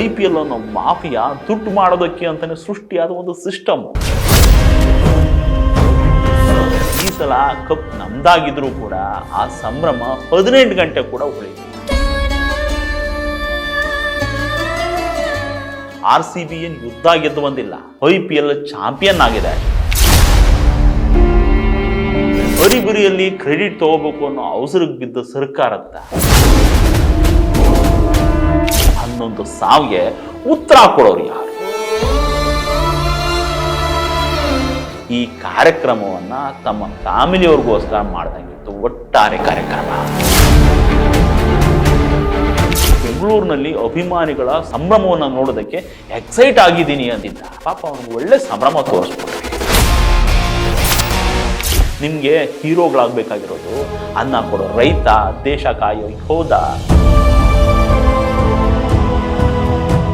I P L ಅನ್ನೋ mafia ದುಡ್ಡು ಮಾಡೋದಕ್ಕೆ ಅಂತಾನೆ ಸೃಷ್ಟಿಯಾದ ಒಂದು ಸಿಸ್ಟಮ್. ಈ ಸಲ ಕಪ್ ನಮ್ದಾಗಿದ್ರು ಕೂಡ ಆ ಸಂಭ್ರಮ ಹದಿನೆಂಟು ಗಂಟೆ ಕೂಡ ಉಳಿಯಿತು. ಆರ್ ಸಿ ಬಿ ಏನು ಯುದ್ಧ ಗೆದ್ದು ಬಂದಿಲ್ಲ. ಐ ಪಿ ಎಲ್ ಚಾಂಪಿಯನ್ ಆಗಿದೆ. ಬರಿಬರಿಯಲ್ಲಿ ಕ್ರೆಡಿಟ್ ತಗೋಬೇಕು ಅನ್ನೋ ಅವಸರಕ್ಕೆ ಬಿದ್ದ ಸರ್ಕಾರತ್ತ ಹನ್ನೊಂದು ಸಾವಿಗೆ ಉತ್ತರ ಕೊಡೋರು ಯಾರು? ಈ ಕಾರ್ಯಕ್ರಮವನ್ನ ತಮ್ಮ ಫ್ಯಾಮಿಲಿಯವ್ರಿಗೋಸ್ಕರ ಮಾಡ್ದಂಗಿತ್ತು ಒಟ್ಟಾರೆ ಕಾರ್ಯಕ್ರಮ. ಬೆಂಗಳೂರಿನಲ್ಲಿ ಅಭಿಮಾನಿಗಳ ಸಂಭ್ರಮವನ್ನು ನೋಡೋದಕ್ಕೆ ಎಕ್ಸೈಟ್ ಆಗಿದ್ದೀನಿ ಅಂದಿದ್ದ. ಪಾಪ ಅವ್ನಿಗೆ ಒಳ್ಳೆ ಸಂಭ್ರಮ ತೋರಿಸ್ಬಿಟ್ರು. ನಿಮಗೆ ಹೀರೋಗಳಾಗಬೇಕಾಗಿರೋದು ಅನ್ನ ಕೊಡೋ ರೈತ, ದೇಶ ಕಾಯೋ ಯೋಧ